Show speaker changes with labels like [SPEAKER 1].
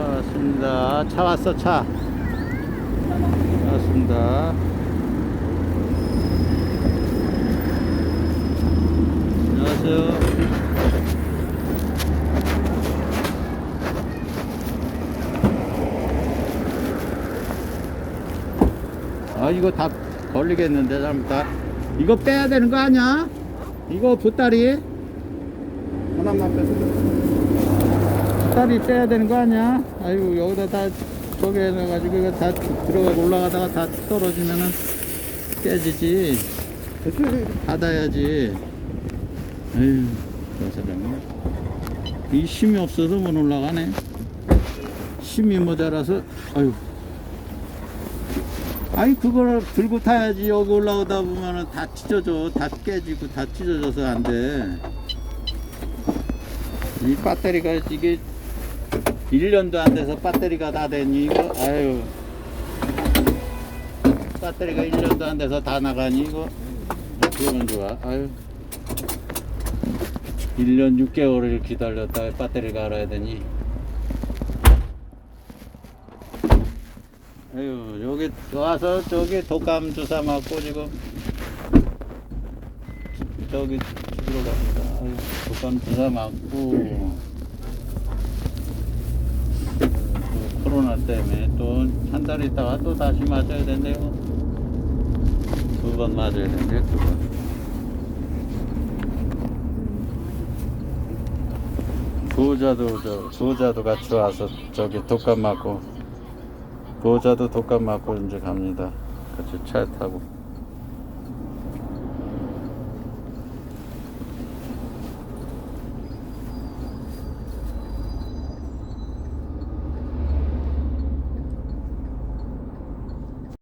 [SPEAKER 1] 왔습니다. 차 왔어, 차. 왔습니다. 안녕하세요. 아, 이거 다 걸리겠는데, 잘못 다. 이거 빼야 되는 거 아니야? 이거 보따리? 하나만 빼서. 보따리 빼야 되는 거 아니야? 아이고, 여기다 다 저기 해가지고 이거 다 들어가고 올라가다가 다 떨어지면은 깨지지. 닫아야지. 에휴, 저 사람이. 이 힘이 없어서 못 올라가네. 힘이 모자라서, 아유. 아니, 그걸 들고 타야지. 여기 올라오다 보면은 다 찢어져. 다 깨지고 다 찢어져서 안 돼. 이 배터리가 이게 1년도 안 돼서 배터리가 다 되니, 이거, 아유. 배터리가 1년도 안 돼서 다 나가니, 이거. 그러면 좋아. 아유. 1년 6개월을 기다렸다 배터리가 알아야 되니. 아유, 여기 와서 저기 독감 주사 맞고 지금 저기 죽으러 갑니다. 아유, 독감 주사 맞고 또 코로나 때문에 또 한 달 있다가 또 다시 맞아야 된대요. 두 번 맞아야 된대, 두 번. 보호자도 저 보호자도 같이 와서 저기 독감 맞고 보호자도 독감 맞고 이제 갑니다. 같이 차 타고.